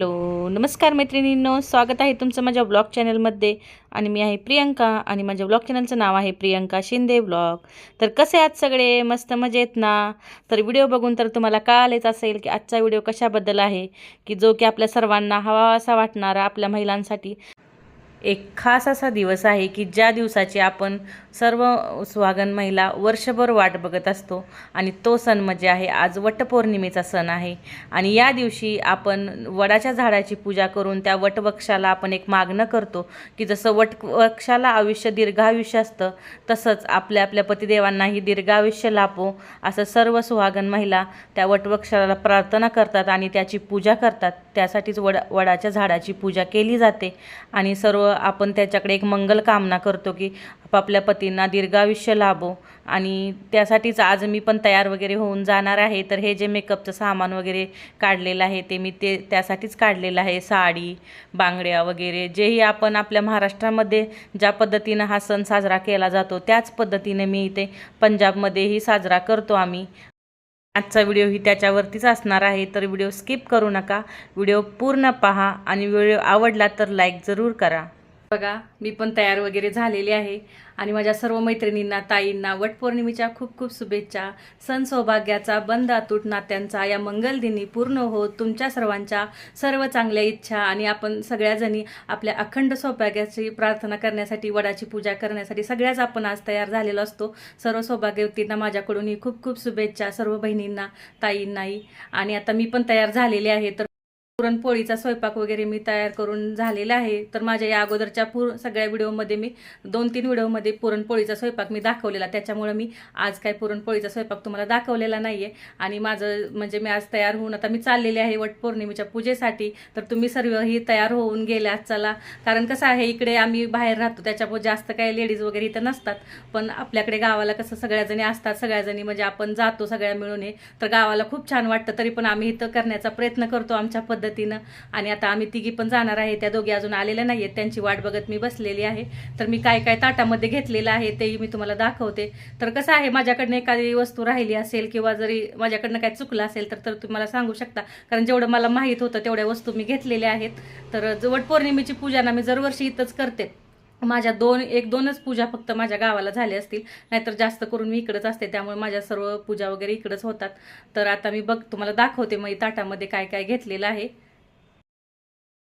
Hello नमस्कार मैत्रिणींनो. स्वागत आहे तुमचं माझ्या ब्लॉग चॅनलमध्ये. आणि मी आहे प्रियंका आणि माझ्या ब्लॉग चॅनलचं नाव आहे प्रियंका शिंदे ब्लॉग. तर कसे आहात सगळे? मस्त मजेत ना? तर व्हिडिओ बघून तर तुम्हाला कळालेच असेल की आजचा व्हिडिओ कशाबद्दल आहे की जो की आपल्या सर्वांना हवा असा वाटणारा आपल्या महिलांसाठी एक खास असा दिवस आहे की ज्या दिवसाची आपण सर्व सुहागन महिला वर्षभर वाट बघत असतो आणि तो सण म्हणजे आहे आज वटपौर्णिमेचा सण आहे. आणि या दिवशी आपण वडाच्या झाडाची पूजा करून त्या वटवृक्षाला आपण एक मागणं करतो की जसं वटवृक्षाला आयुष्य दीर्घायुष्य असतं तसंच आपल्या आपल्या पतिदेवांनाही दीर्घायुष्य लाभो असं सर्व सुहागन महिला त्या वटवृक्षाला प्रार्थना करतात आणि त्याची पूजा करतात. त्यासाठीच वड वडाच्या झाडाची पूजा केली जाते. आणि सर्व आपण त्याच्याकडे एक मंगल कामना करतो की आपापल्या पतींना दीर्घायुष्य लाभो. आणि त्यासाठीच आज मी पण तयार वगैरे होऊन जाणार आहे. तर हे जे मेकअपचं सामान वगैरे काढलेलं आहे ते मी ते त्यासाठीच काढलेलं आहे. साडी बांगड्या वगैरे जेही आपण आपल्या महाराष्ट्रामध्ये ज्या पद्धतीनं हा सण साजरा केला जातो त्याच पद्धतीने मी इथे पंजाबमध्येही साजरा करतो आम्ही. आजचा व्हिडिओ ही त्याच्यावरतीच असणार आहे. तर व्हिडिओ स्किप करू नका. व्हिडिओ पूर्ण पहा आणि व्हिडिओ आवडला तर लाईक जरूर करा. बघा मी पण तयार वगैरे झालेली आहे. आणि माझ्या सर्व मैत्रिणींना ताईंना वटपौर्णिमेच्या खूप खूप शुभेच्छा. सण सौभाग्याचा बंद अतूट नात्यांचा या मंगलदिनी पूर्ण होत तुमच्या सर्वांच्या सर्व चांगल्या इच्छा आणि आपण सगळ्याजणी आपल्या अखंड सौभाग्याची प्रार्थना करण्यासाठी वडाची पूजा करण्यासाठी सगळ्याच आपण आज तयार झालेलो असतो. सर्व सौभाग्यवतींना माझ्याकडूनही खूप खूप शुभेच्छा सर्व बहिणींना ताईंनाही. आणि आता मी पण तयार झालेले आहे तर पुरणपोळीचा स्वयंपाक वगैरे मी तयार करून झालेला आहे. तर माझ्या या अगोदरच्या पूर सगळ्या व्हिडिओमध्ये मी दोन तीन व्हिडिओमध्ये पुरणपोळीचा स्वयंपाक मी दाखवलेला. त्याच्यामुळे मी आज काय पुरणपोळीचा स्वयंपाक तुम्हाला दाखवलेला नाही आहे आणि माझं म्हणजे मी आज तयार होऊन आता मी चाललेले आहे वटपौर्णिमेच्या पूजेसाठी. तर तुम्ही सर्वही तयार होऊन गेल्या चला. कारण कसं आहे इकडे आम्ही बाहेर राहतो त्याच्यामुळे जास्त काही लेडीज वगैरे इथं नसतात. पण आपल्याकडे गावाला कसं सगळ्याजणी असतात सगळ्याजणी म्हणजे आपण जातो सगळ्या मिळून हे. तर गावाला खूप छान वाटतं तरी पण आम्ही इथं करण्याचा प्रयत्न करतो आमच्या पद्धतीनं. आणि आता आम्ही तिघी पण जाणार आहे. त्या दोघी अजून आलेल्या नाही आहेत त्यांची वाट बघत मी बसलेली आहे. तर मी काय काय ताटामध्ये घेतलेलं आहे तेही मी तुम्हाला दाखवते. तर कसं आहे माझ्याकडनं एखादी वस्तू राहिली असेल किंवा जरी माझ्याकडनं काय चुकलं असेल तर तर तुम्हाला सांगू शकता. कारण जेवढं मला माहीत होतं तेवढ्या वस्तू मी घेतलेल्या आहेत. तर वटपौर्णिमेची पूजा ना मी दरवर्षी इथंच करते. माझ्या दोन एक दोनच पूजा फक्त माझ्या गावाला झाल्या असतील. नाहीतर जास्त करून मी इकडंच असते त्यामुळे माझ्या सर्व पूजा वगैरे इकडंच होतात. तर आता मी बघ तुम्हाला दाखवते मग ताटामध्ये काय काय घेतलेलं आहे.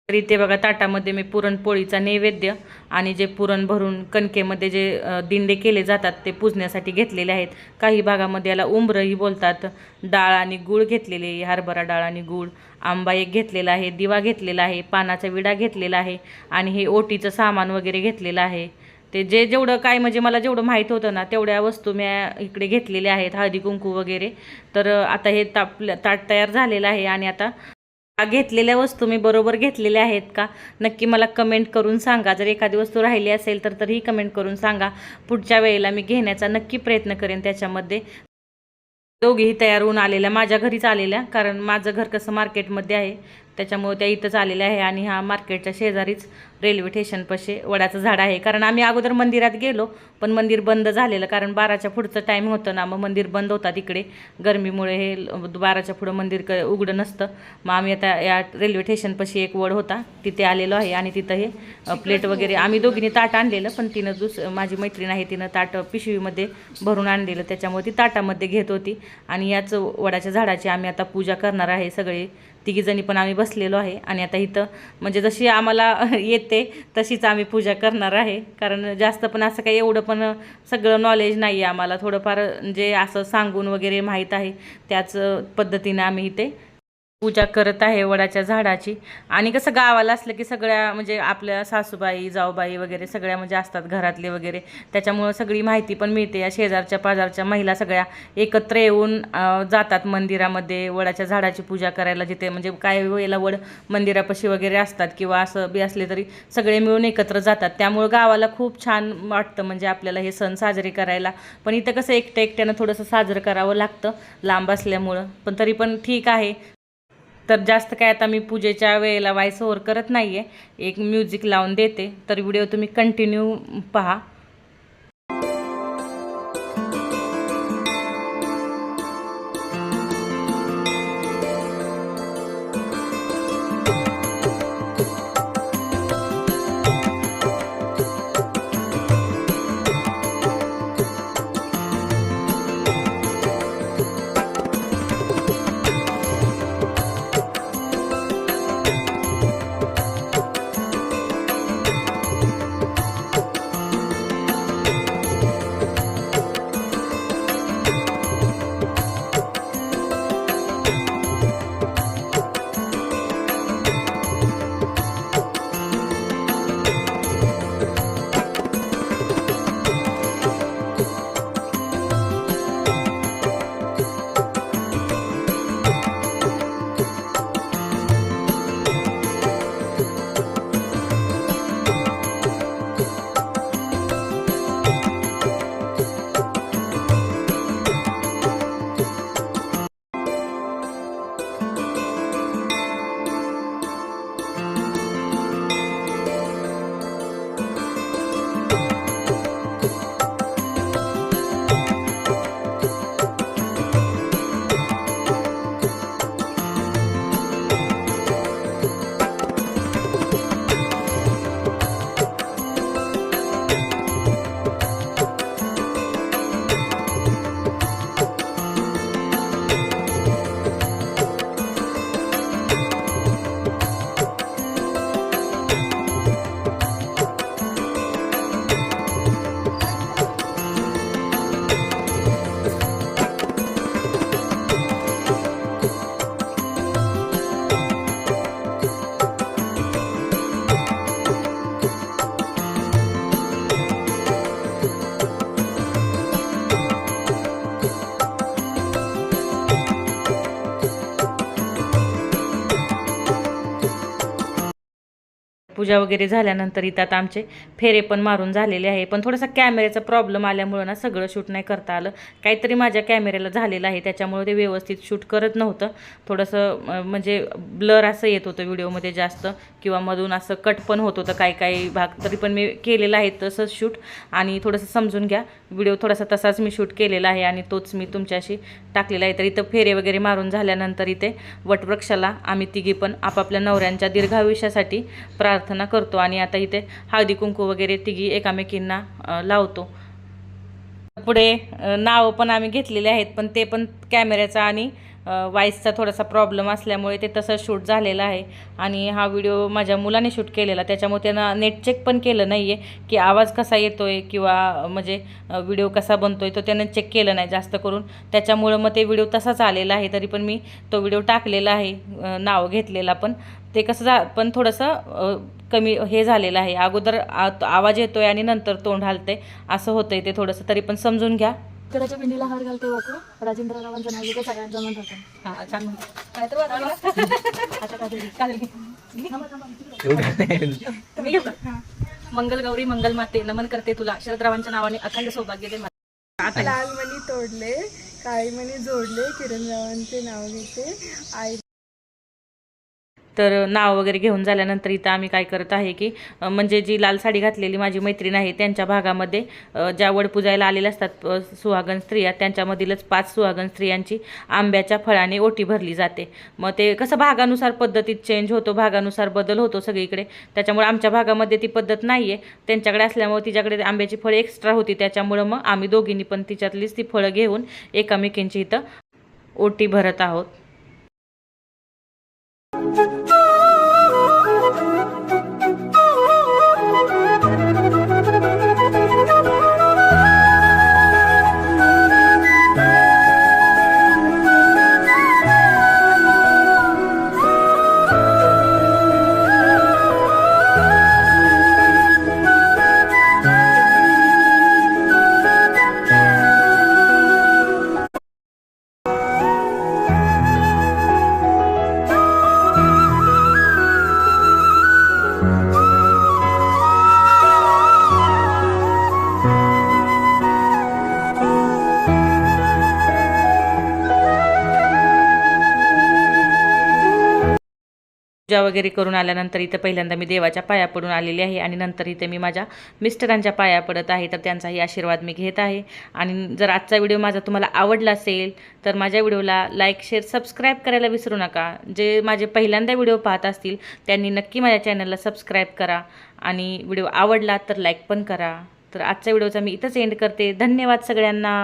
तर इथे बघा ताटामध्ये मी पुरणपोळीचा नैवेद्य आणि जे पुरण भरून कणकेमध्ये जे दिंडे केले जातात ते पूजण्यासाठी घेतलेले आहेत. काही भागामध्ये याला उंबरही बोलतात. डाळ आणि गूळ घेतलेले हरभरा डाळ आणि गूळ. आंबा एक घेतलेला आहे दिवा घेतलेला आहे पानाचा विडा घेतलेला आहे आणि हे ओटीचं सामान वगैरे घेतलेलं आहे. ते जे जेवढं काय म्हणजे मला जेवढं माहीत होतं ना तेवढ्या वस्तू मी इकडे घेतलेल्या आहेत हळदी कुंकू वगैरे. तर आता हे ताप ताट तयार झालेलं आहे आणि आता घेतलेल्या वस्तू मी बरोबर घेतलेल्या आहेत का? नक्की मला कमेंट करून सांगा. जर एखादी वस्तू राहिली असेल तर तरीही कमेंट करून सांगा. पुढच्या वेळेला मी घेण्याचा नक्की प्रयत्न करेन त्याच्यामध्ये. दोघेही तयार होऊन आलेल्या माझ्या घरीच आलेल्या कारण माझं घर कसं मार्केटमध्ये आहे त्याच्यामुळे त्या इथंच आलेल्या आहे आणि हा मार्केटच्या शेजारीच रेल्वे स्टेशनपाशी वडाचं झाड आहे. कारण आम्ही अगोदर मंदिरात गेलो पण मंदिर बंद झालेलं कारण बाराच्या पुढचं टाईम होतं ना मग मंदिर बंद होता तिकडे गरमीमुळे हे बाराच्या पुढं मंदिर क उघडं नसतं. मग आम्ही आता या रेल्वे स्टेशनपाशी एक वड होता तिथे आलेलो आहे आणि तिथं हे प्लेट वगैरे आम्ही दोघींनी ताट आणलेलं पण तिनं दुस माझी मैत्रीण आहे तिनं ताट पिशवीमध्ये भरून आणलेलं त्याच्यामुळे ती ताटामध्ये घेत होती. आणि याच वडाच्या झाडाची आम्ही आता पूजा करणार आहे सगळे तिघीजणी पण आम्ही बसलेलो आहे. आणि आता इथं म्हणजे जशी आम्हाला येते तशीच आम्ही पूजा करणार आहे. कारण जास्त पण असं काही एवढं पण सगळं नॉलेज नाही आहे आम्हाला. थोडंफार जे असं सांगून वगैरे माहीत आहे त्याच पद्धतीनं आम्ही इथे पूजा करत आहे वडाच्या झाडाची. आणि कसं गावाला असलं की सगळ्या म्हणजे आपल्या सासूबाई जाऊबाई वगैरे सगळ्या म्हणजे असतात घरातले वगैरे. त्याच्यामुळं सगळी माहिती पण मिळते. या शेजारच्या पाजारच्या महिला सगळ्या एकत्र येऊन जातात मंदिरामध्ये वडाच्या झाडाची पूजा करायला जिथे म्हणजे काय वेळेला वड मंदिरापाशी वगैरे असतात किंवा असं बी असले तरी सगळे मिळून एकत्र जातात. त्यामुळं गावाला खूप छान वाटतं म्हणजे आपल्याला हे सण साजरे करायला. पण इथं कसं एकट्या एकट्यानं थोडंसं साजरं करावं लागतं लांब असल्यामुळं. पण तरी पण ठीक आहे. तर जास्त काय आता मी पूजेच्या वेळेला व्हायस ओव्हर करत नाही आहे एक म्युझिक लावून देते. तर व्हिडिओ तुम्ही कंटिन्यू पहा. पूजा वगैरे झाल्यानंतर इथं आता आमचे फेरे पण मारून झालेले आहे. पण थोडासा कॅमेऱ्याचा प्रॉब्लेम आल्यामुळं ना सगळं शूट नाही करता आलं. काहीतरी माझ्या कॅमेऱ्याला झालेलं आहे. त्याच्यामुळे ते व्यवस्थित शूट करत नव्हतं. थोडंसं म्हणजे ब्लर असं येत होतं व्हिडिओमध्ये जास्त. किंवा मधून असं कट पण होत होतं काही काही भाग. तरी पण मी केलेला आहे तसंच शूट आणि थोडंसं समजून घ्या. व्हिडिओ थोडासा तसाच मी शूट केलेला आहे आणि तोच मी तुमच्याशी टाकलेला आहे. तर इथं फेरे वगैरे मारून झाल्यानंतर इथे वटवृक्षाला आम्ही तिघी पण आपापल्या नवऱ्यांच्या दीर्घायुष्यासाठी प्रार्थना प्रार्थना करतो आणि आता इथे हळदी कुंकू वगैरे तिघी एकामेकींना लावतो. पुढे नावं पण आम्ही घेतलेले आहेत पण ते पण कॅमेऱ्याचा आणि वाईसचा थोडासा प्रॉब्लेम असल्यामुळे ते तसं शूट झालेलं आहे. आणि हा व्हिडिओ माझ्या मुलाने शूट केलेला त्याच्यामुळे त्यानं नेट चेक पण केलं नाही आहे की आवाज कसा येतो आहे किंवा म्हणजे व्हिडिओ कसा बनतो आहे तो त्यानं चेक केलं नाही जास्त करून. त्याच्यामुळं मग ते व्हिडिओ तसाच आलेला आहे तरी पण मी तो व्हिडिओ टाकलेला आहे नाव घेतलेला पण. ते कसं जा पण थोडंसं कमी हे झालेलं आहे. अगोदर आ- आवाज येतोय आणि नंतर तोंड हलतंय. असं होतंय ते थोडंसं. तरी पण समजून घ्या. त्याच्या पिंडीला हार घालते वाकू राजेंद्र रावांचं नाव घेते सगळ्यांचं मन होतं हा? मंगल गौरी मंगल माते नमन करते तुला. शरदरावांच्या नावाने अखंड सौभाग्य दे. लाल मणी तोडले काळी मणी जोडले किरणरावांचे नाव घेते. आई तर नाव वगैरे घेऊन झाल्यानंतर इथं आम्ही काय करत आहे की म्हणजे जी लाल साडी घातलेली माझी मैत्रीण आहे त्यांच्या भागामध्ये ज्या वडपूजायला आलेल्या असतात सुहागन स्त्रिया त्यांच्यामधीलच पाच सुहागन स्त्रियांची आंब्याच्या फळाने ओटी भरली जाते. मग ते कसं भागानुसार पद्धतीत चेंज होतो भागानुसार बदल होतो सगळीकडे. त्याच्यामुळे आमच्या भागामध्ये ती पद्धत नाही आहे त्यांच्याकडे असल्यामुळे तिच्याकडे आंब्याची फळं एक्स्ट्रा होती. त्याच्यामुळं मग आम्ही दोघींनी पण तिच्यातलीच ती फळं घेऊन एकामेकींची इथं ओटी भरत आहोत. पूजा वगैरे करून आल्यानंतर इथं पहिल्यांदा मी देवाच्या पाया पडून आलेली आहे आणि नंतर इथे मी माझ्या मिस्टरांच्या पाया पडत आहे तर त्यांचाही आशीर्वाद मी घेत आहे. आणि जर आजचा व्हिडिओ माझा तुम्हाला आवडला असेल तर माझ्या व्हिडिओला लाईक शेअर सबस्क्राईब करायला विसरू नका. जे माझे पहिल्यांदा व्हिडिओ पाहत असतील त्यांनी नक्की माझ्या चॅनलला सबस्क्राईब करा आणि व्हिडिओ आवडला तर लाईक पण करा. तर आजच्या व्हिडिओचा मी इथंच एंड करते. धन्यवाद सगळ्यांना.